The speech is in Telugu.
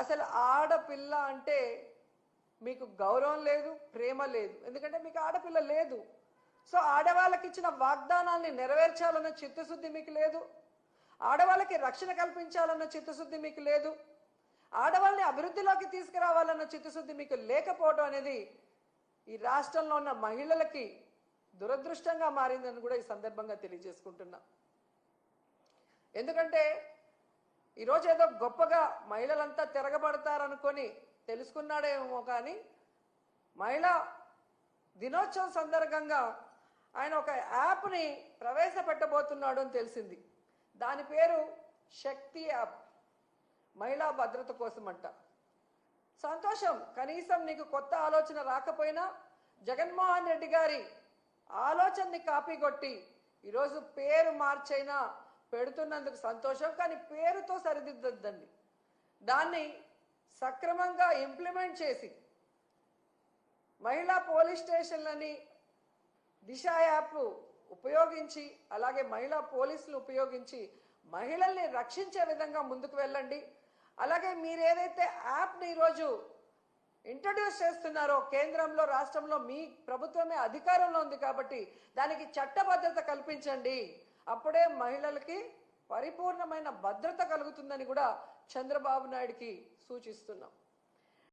అసలు ఆడపిల్ల అంటే మీకు గౌరవం లేదు ప్రేమ లేదు. ఎందుకంటే మీకు ఆడపిల్ల లేదు. సో ఆడవాళ్ళకి ఇచ్చిన వాగ్దానాల్ని నెరవేర్చాలన్న చిత్తశుద్ధి మీకు లేదు. ఆడవాళ్ళకి రక్షణ కల్పించాలన్న చిత్తశుద్ధి మీకు లేదు. ఆడవాళ్ళని అభివృద్ధిలోకి తీసుకురావాలన్న చిత్తశుద్ధి మీకు లేకపోవడం అనేది ఈ రాష్ట్రంలో ఉన్న మహిళలకి దురదృష్టంగా మారిందని కూడా ఈ సందర్భంగా తెలియజేసుకుంటున్నా. ఎందుకంటే ఈరోజు ఏదో గొప్పగా మహిళలంతా తిరగబడతారనుకొని తెలుసుకున్నాడేమో కానీ మహిళా దినోత్సవం సందర్భంగా ఆయన ఒక యాప్ని ప్రవేశపెట్టబోతున్నాడు అని తెలిసింది. దాని పేరు శక్తి యాప్. మహిళా భద్రత కోసం అంట సంతోషం. కనీసం నీకు కొత్త ఆలోచన రాకపోయినా జగన్మోహన్ రెడ్డి గారి ఆలోచనని కాపీ కొట్టి ఈరోజు పేరు మార్చైనా పెడుతున్నందుకు సంతోషం కానీ పేరుతో సరిదిద్దద్దండి. దాన్ని సక్రమంగా ఇంప్లిమెంట్ చేసి మహిళా పోలీస్ స్టేషన్లని దిశ యాప్ ఉపయోగించి అలాగే మహిళా పోలీసులు ఉపయోగించి మహిళల్ని రక్షించే విధంగా ముందుకు వెళ్ళండి. అలాగే మీరు ఏదైతే యాప్ని ఈరోజు ఇంట్రడ్యూస్ చేస్తున్నారో కేంద్రంలో రాష్ట్రంలో మీ ప్రభుత్వమే అధికారంలో ఉంది కాబట్టి దానికి చట్టబద్ధత కల్పించండి. అప్పుడే మహిళలకి పరిపూర్ణమైన భద్రత కలుగుతుందని కూడా చంద్రబాబు నాయుడికి సూచిస్తున్నాం.